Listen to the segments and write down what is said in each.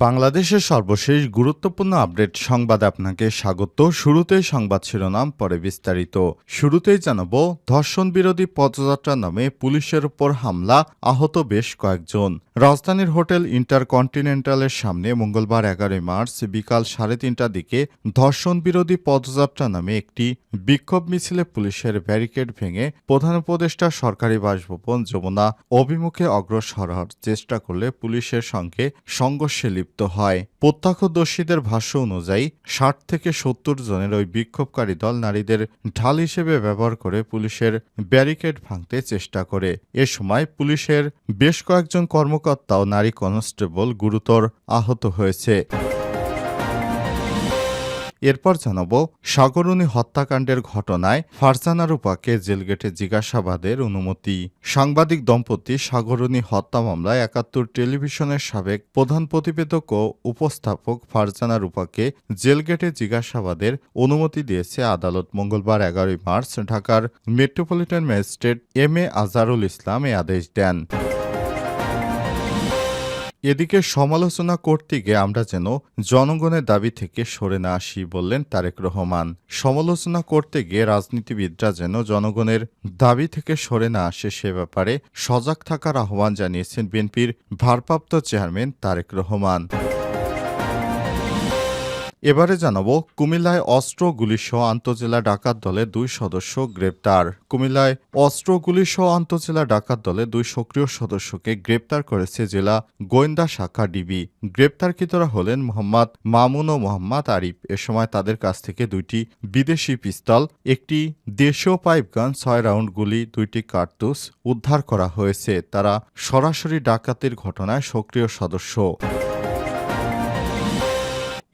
বাংলাদেশের সর্বশেষ গুরুত্বপূর্ণ আপডেট সংবাদ আপনাকে স্বাগত। শুরুতেই সংবাদ শিরোনাম, পরে বিস্তারিত। শুরুতেই জানাব, ধর্ষণ বিরোধী পদযাত্রা নামে পুলিশের উপর হামলা, আহত বেশ কয়েকজন। রাজধানীর হোটেল ইন্টারকন্টিনেন্টালের সামনে মঙ্গলবার এগারোই মার্চ বিকাল সাড়ে তিনটার দিকে ধর্ষণ বিরোধী পদযাত্রা নামে একটি বিক্ষোভ মিছিলে পুলিশের ব্যারিকেড ভেঙে প্রধান উপদেষ্টা সরকারি বাসভবন যমুনা অভিমুখে অগ্রসর হওয়ার চেষ্টা করলে পুলিশের সঙ্গে সংঘর্ষে লিপ্ত হয়। প্রত্যক্ষদর্শীদের ভাষ্য অনুযায়ী, ষাট থেকে সত্তর জনের ওই বিক্ষোভকারী দল নারীদের ঢাল হিসেবে ব্যবহার করে পুলিশের ব্যারিকেড ভাঙতে চেষ্টা করে। এ সময় পুলিশের বেশ কয়েকজন কর্মকর্তা ও নারী কনস্টেবল গুরুতর আহত হয়েছে। এরপর জানাব সাগরণী হত্যাকাণ্ডের ঘটনায় ফারজানা রূপাকে জেলগেটে জিজ্ঞাসাবাদের অনুমতি। সাংবাদিক দম্পতি সাগরণী হত্যা মামলায় একাত্তর টেলিভিশনের সাবেক প্রধান প্রতিবেদক ও উপস্থাপক ফারজানা রূপাকে জেলগেটে জিজ্ঞাসাবাদের অনুমতি দিয়েছে আদালত মঙ্গলবার এগারোই মার্চ ঢাকার metropolitan magistrate M A Azarul Islam এ আদেশ দেন। এদিকে সমালোচনা করতে গিয়ে আমরা যেন জনগণের দাবি থেকে সরে না আসি বললেন তারেক রহমান। সমালোচনা করতে গিয়ে রাজনীতিবিদরা যেন জনগণের দাবি থেকে সরে না আসে সে ব্যাপারে সজাগ থাকার আহ্বান জানিয়েছেন বিএনপির ভারপ্রাপ্ত চেয়ারম্যান তারেক রহমান। এবারে জানাব, কুমিল্লায় অস্ত্র গুলিসহ আন্তজেলা ডাকাত দলের দুই সদস্য গ্রেপ্তার। কুমিল্লায় অস্ত্র গুলিসহ আন্তজেলা ডাকাত দলে দুই সক্রিয় সদস্যকে গ্রেপ্তার করেছে জেলা গোয়েন্দা শাখা ডিবি। গ্রেপ্তারকৃতরা হলেন মোহাম্মদ মামুন ও মোহাম্মদ আরিফ। এ সময় তাদের কাছ থেকে দুইটি বিদেশি পিস্তল, একটি দেশীয় পাইপগান, ছয় রাউন্ড গুলি, দুইটি কার্তুস উদ্ধার করা হয়েছে। তারা সরাসরি ডাকাতির ঘটনায় সক্রিয় সদস্য।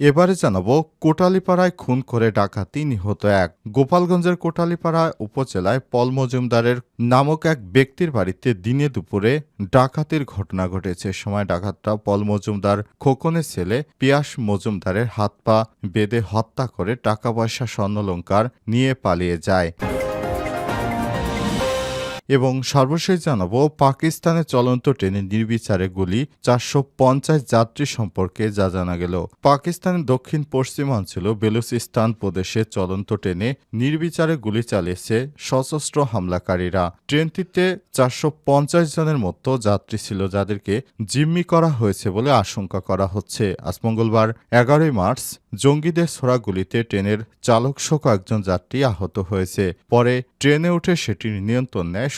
এবারে জানাব কোটালিপাড়ায় খুন করে ডাকাতি নিহত এক। গোপালগঞ্জের কোটালীপাড়া উপজেলায় পল মজুমদারের নামক এক ব্যক্তির বাড়িতে দিনে দুপুরে ডাকাতির ঘটনা ঘটেছে। সময় ডাকাতরা পল মজুমদার, খোকনের ছেলে পিয়াস মজুমদারের হাত পা বেঁধে হত্যা করে টাকা পয়সা স্বর্ণলঙ্কার নিয়ে পালিয়ে যায়। এবং সর্বশেষ জানাব, পাকিস্তানের চলন্ত ট্রেনে নির্বিচারে গুলি চারশো পঞ্চাশ যাত্রী সম্পর্কে যা জানা গেল। পাকিস্তানের দক্ষিণ পশ্চিমাঞ্চল বেলুচিস্তান প্রদেশে চলন্ত ট্রেনে নির্বিচারে গুলি চালিয়েছে সশস্ত্র হামলাকারীরা। ট্রেনটিতে চারশো পঞ্চাশ জনের মতো যাত্রী ছিল, যাদেরকে জিম্মি করা হয়েছে বলে আশঙ্কা করা হচ্ছে। আজ মঙ্গলবার এগারোই মার্চ জঙ্গিদের ছোড়া গুলিতে ট্রেনের চালক সহ কয়েকজন যাত্রী আহত হয়েছে। পরে ট্রেনে উঠে সেটির নিয়ন্ত্রণ নেয়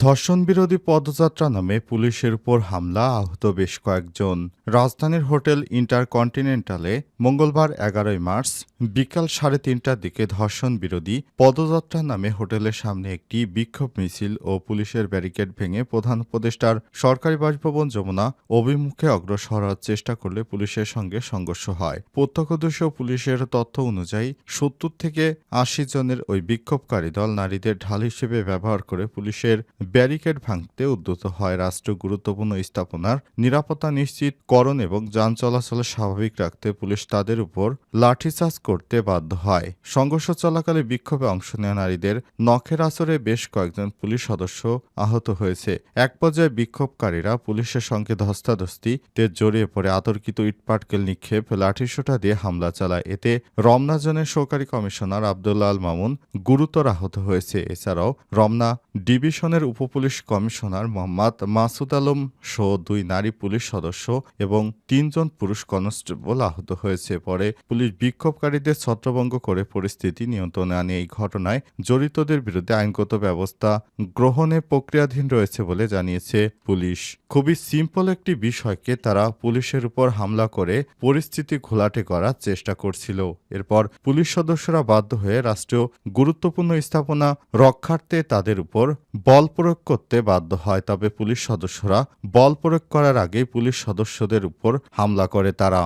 ধর্ষণ বিরোধী পদযাত্রা নামে পুলিশের উপর হামলা, আহত বেশ কয়েকজন। রাজধানীর হোটেল ইন্টারকন্টিনেন্টালে মঙ্গলবার এগারোই মার্চ বিকাল সাড়ে তিনটার দিকে ধর্ষণ বিরোধী পদযাত্রা নামে হোটেলের সামনে একটি বিক্ষোভ মিছিল ও পুলিশের ব্যারিকেড ভেঙে প্রধান উপদেষ্টার সরকারি বাসভবন যমুনা অভিমুখে অগ্রসর হওয়ার চেষ্টা করলে পুলিশের সঙ্গে সংঘর্ষ হয়। প্রত্যক্ষদর্শী পুলিশের তথ্য অনুযায়ী, সত্তর থেকে আশি জনের ওই বিক্ষোভকারী দল নারীদের ঢাল হিসেবে ব্যবহার করে পুলিশের ব্যারিকেড ভাঙতে উদ্যত হয় রাষ্ট্র গুরুত্বপূর্ণ স্থাপনার নিরাপত্তা নিশ্চিত, করণ এবং যান চলাচল স্বাভাবিক রাখতে পুলিশ তাদের উপর লাঠিচার্জ করতে বাধ্য হয়। সংঘর্ষ চলাকালে বিক্ষোভে অংশ নেওয়া নারীদের নখের আসরে বেশ কয়েকজন পুলিশ সদস্য আহত হয়েছে। এক পর্যায়ে বিক্ষোভকারীরা পুলিশের সঙ্গে ধস্তাধস্তিতে জড়িয়ে পড়ে। আতর্কিত ইটপাটকেল নিক্ষেপ লাঠিসোঁটা দিয়ে হামলা চালায়। এতে রমনা জোনের সহকারী কমিশনার আবদুল্লাহ আল মামুন গুরুতর আহত হয়েছে। এছাড়াও রমনা ডিভিশনের উপপুলিশ কমিশনার মোহাম্মদ মাসুদ আলম সহ দুই নারী পুলিশ সদস্য এবং তিনজন পুরুষ কনস্টেবল আহত হয়েছে। পরে পুলিশ বিক্ষোভকারীদের ছত্রভঙ্গ করে পরিস্থিতি নিয়ন্ত্রণে আনে। এই ঘটনায় জড়িতদের বিরুদ্ধে আইনগত ব্যবস্থা গ্রহণে প্রক্রিয়াধীন রয়েছে বলে জানিয়েছে পুলিশ। খুবই সিম্পল একটি বিষয়কে তারা পুলিশের উপর হামলা করে পরিস্থিতি ঘোলাটে করার চেষ্টা করছিল। এরপর পুলিশ সদস্যরা বাধ্য হয়ে রাষ্ট্রীয় গুরুত্বপূর্ণ স্থাপনা রক্ষার্থে তাদের উপর উপর বল প্রয়োগ করতে বাধ্য হয়, তবে পুলিশ সদস্যরা বল প্রয়োগ করার আগেই পুলিশ সদস্যদের উপর হামলা করে তারা।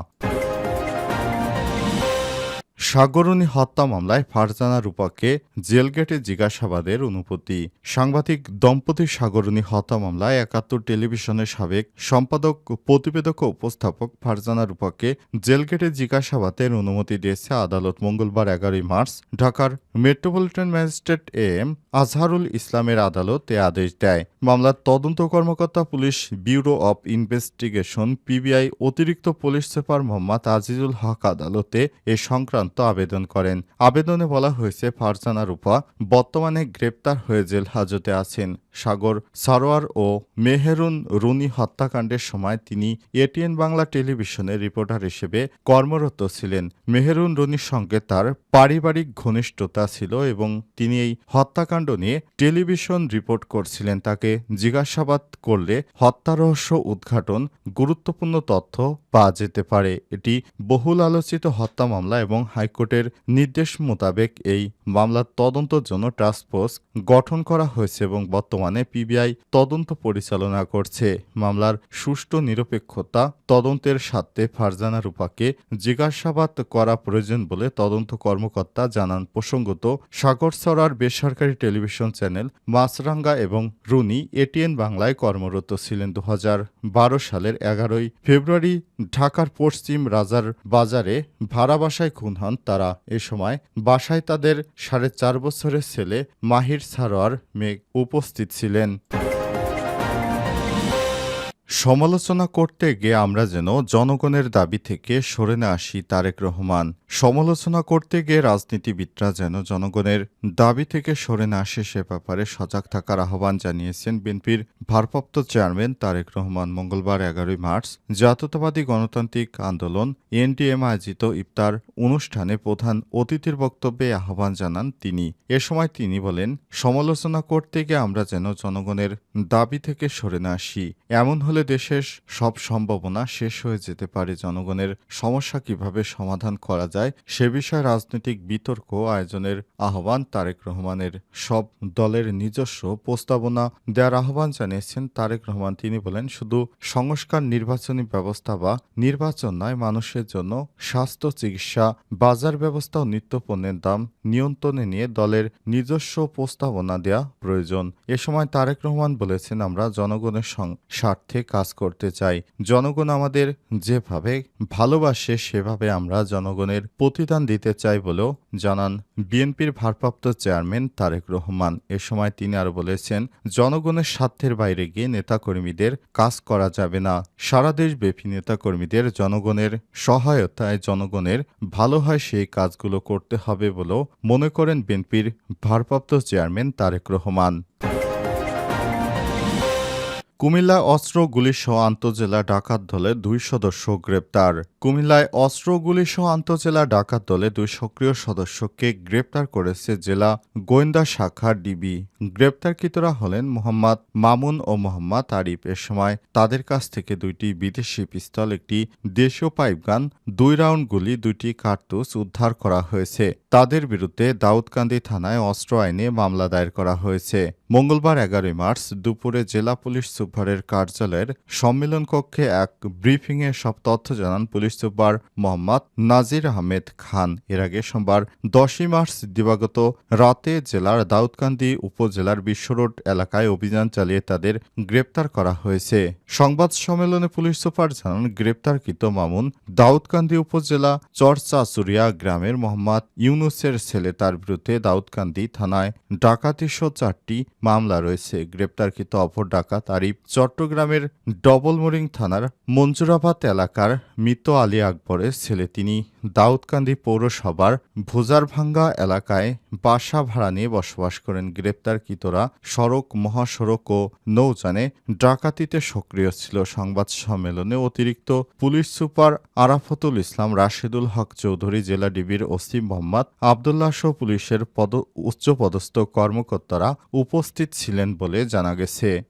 সাগরণী হত্যা মামলায় ফারজানা রূপাকে জেলগেটে জিজ্ঞাসাবাদের অনুমতি সাংবাদিক দম্পতি সাগরণী হত্যা মামলায় একাত্তর টেলিভিশনের সাবেক সম্পাদক, প্রতিবেদক ও উপস্থাপক ফারজানা রূপাকে জেলগেটে জিজ্ঞাসাবাদের অনুমতি দিয়েছে আদালত মঙ্গলবার এগারোই মার্চ ঢাকার metropolitan magistrate A M Azharul ইসলামের আদালত এ আদেশ দেয়। মামলার তদন্ত কর্মকর্তা, police bureau of investigation, PBI অতিরিক্ত পুলিশ সুপার মোহাম্মদ আজিজুল হক আদালতে এ সংক্রান্ত আবেদন করেন। আবেদনে বলা হয়েছে, ফারজানা রূপা বর্তমানে গ্রেপ্তার হয়ে জেল হাজতে আছেন। সাগর, সারোয়ার ও মেহেরুন রুনি হত্যাকাণ্ডের সময় তিনি এটিএন বাংলা টেলিভিশনের রিপোর্টার হিসেবে কর্মরত ছিলেন। মেহেরুন রুনির সঙ্গে তার পারিবারিক ঘনিষ্ঠতা ছিল এবং তিনি এই হত্যাকাণ্ড নিয়ে টেলিভিশন রিপোর্ট করছিলেন। তাকে জিজ্ঞাসাবাদ করলে হত্যা রহস্য উদ্ঘাটন গুরুত্বপূর্ণ তথ্য পাওয়া যেতে পারে। এটি বহুল আলোচিত হত্যা মামলা এবং হাইকোর্টের নির্দেশ মোতাবেক এই মামলার তদন্তের জন্য টাস্ক ফোর্স গঠন করা হয়েছে এবং বর্তমানে পিবিআই তদন্ত পরিচালনা করছে। মামলার সুষ্ঠু নিরপেক্ষতা, তদন্তের স্বার্থে ফারজানা রূপাকে জিজ্ঞাসাবাদ করা প্রয়োজন বলে তদন্ত কর্মকর্তা জানান প্রসঙ্গত, সাগরসরার বেসরকারি টেলিভিশন চ্যানেল মাছরাঙ্গা এবং রুনি এটিএন বাংলায় কর্মরত ছিলেন। দু হাজার বারো সালের এগারোই ফেব্রুয়ারি ঢাকার পশ্চিম রাজার বাজারে ভাড়া বাসায় খুন হন। তারা। এ সময় বাসায় তাদের সাড়ে চার বছরের ছেলে মাহির সারোয়ার মেঘ উপস্থিত ছিলেন। সমালোচনা করতে গিয়ে আমরা যেন জনগণের দাবি থেকে সরে না আসি, তারেক রহমান। সমালোচনা করতে গিয়ে রাজনীতিবিদরা যেন জনগণের দাবি থেকে সরে না আসে, সে ব্যাপারে সজাগ থাকার আহ্বান জানিয়েছেন বিএনপির ভারপ্রাপ্ত চেয়ারম্যান তারেক রহমান মঙ্গলবার এগারোই মার্চ জাতীয়তাবাদী গণতান্ত্রিক আন্দোলন এনডিএম আয়োজিত ইফতার অনুষ্ঠানে প্রধান অতিথির বক্তব্যে আহ্বান জানান তিনি। এ সময় তিনি বলেন, সমালোচনা করতে গিয়ে আমরা যেন জনগণের দাবি থেকে সরে না আসি, এমন হলে দেশের সব সম্ভাবনা শেষ হয়ে যেতে পারে। জনগণের সমস্যা কীভাবে সমাধান করা যায় সে বিষয়ে রাজনৈতিক বিতর্ক আয়োজনের আহ্বান তারেক রহমানের। সব দলের নিজস্ব প্রস্তাবনা দেওয়ার আহ্বান জানিয়েছেন তারেক রহমান। তিনি বলেন, শুধু সংস্কার, নির্বাচনী ব্যবস্থা বা নির্বাচন নয়, মানুষের জন্য স্বাস্থ্য, চিকিৎসা, বাজার ব্যবস্থা ও নিত্যপণ্যের দাম নিয়ন্ত্রণে নিয়ে দলের নিজস্ব প্রস্তাবনা দেয়া প্রয়োজন। এ সময় তারেক রহমান বলেছেন, আমরা জনগণের স্বার্থে কাজ করতে চাই। জনগণ আমাদের যেভাবে ভালোবাসে, সেভাবে আমরা জনগণের প্রতিদান দিতে চাই বলেও জানান বিএনপির ভারপ্রাপ্ত চেয়ারম্যান তারেক রহমান। এ সময় তিনি আরও বলেছেন, জনগণের স্বার্থের বাইরে গিয়ে নেতাকর্মীদের কাজ করা যাবে না। সারা দেশব্যাপী নেতাকর্মীদের জনগণের সহায়তায় জনগণের ভালো হয় সেই কাজগুলো করতে হবে বলেও মনে করেন বিএনপির ভারপ্রাপ্ত চেয়ারম্যান তারেক রহমান। কুমিল্লায় অস্ত্র গুলিসহ আন্তজেলা ডাকাত দলে দুই সদস্য গ্রেপ্তার। কুমিল্লায় অস্ত্র গুলিসহ আন্তজেলা ডাকাত দলে দুই সক্রিয় সদস্যকে গ্রেপ্তার করেছে জেলা গোয়েন্দা শাখা ডিবি। গ্রেপ্তারকৃতরা হলেন মোহাম্মদ মামুন ও মোহাম্মদ আরিফ। এ সময় তাদের কাছ থেকে দুইটি বিদেশি পিস্তল, একটি দেশীয় পাইপগান দুই রাউন্ড গুলি, দুইটি কার্তুস উদ্ধার করা হয়েছে। তাদের বিরুদ্ধে দাউদকান্দি থানায় অস্ত্র আইনে মামলা দায়ের করা হয়েছে। মঙ্গলবার এগারোই মার্চ দুপুরে জেলা পুলিশ সুপারের কার্যালয়ের সম্মেলন কক্ষে এক ব্রিফিংয়ে সব তথ্য জানান পুলিশ সুপার মোহাম্মদ নাজির আহমেদ খান। এর আগে সোমবার দশই মার্চ দিবাগত রাতে জেলার দাউদকান্দি উপজেলার বিশ্বরোড এলাকায় অভিযান চালিয়ে তাদের গ্রেপ্তার করা হয়েছে। সংবাদ সম্মেলনে পুলিশ সুপার জানান, গ্রেপ্তারকৃত মামুন দাউদকান্দি উপজেলা চরচাচুরিয়া গ্রামের মোহাম্মদ ইউনুসের ছেলে। তার বিরুদ্ধে দাউদকান্দি থানায় ডাকাতিসহ চারটি মামলা রয়েছে। গ্রেপ্তারকৃত অপর ডাকাত আরিফ চট্টগ্রামের ডবলমোরিং থানার মঞ্জুরাবাদ এলাকার মৃত আলী আকবরের ছেলে তিনি দাউদকান্দি পৌরসভার ভুজারভাঙ্গা এলাকায় বাসা ভাড়া নিয়ে বসবাস করেন। গ্রেপ্তারকৃতরা সড়ক, মহাসড়ক ও নৌজানে ডাকাতিতে সক্রিয় ছিল। সংবাদ সম্মেলনে অতিরিক্ত পুলিশ সুপার আরাফতুল ইসলাম, রাশেদুল হক চৌধুরী, জেলা ডিবির ওসি মোহাম্মদ আবদুল্লাহ পুলিশের পদ, উচ্চপদস্থ কর্মকর্তারা উপস্থিত ছিলেন বলে জানা গেছে।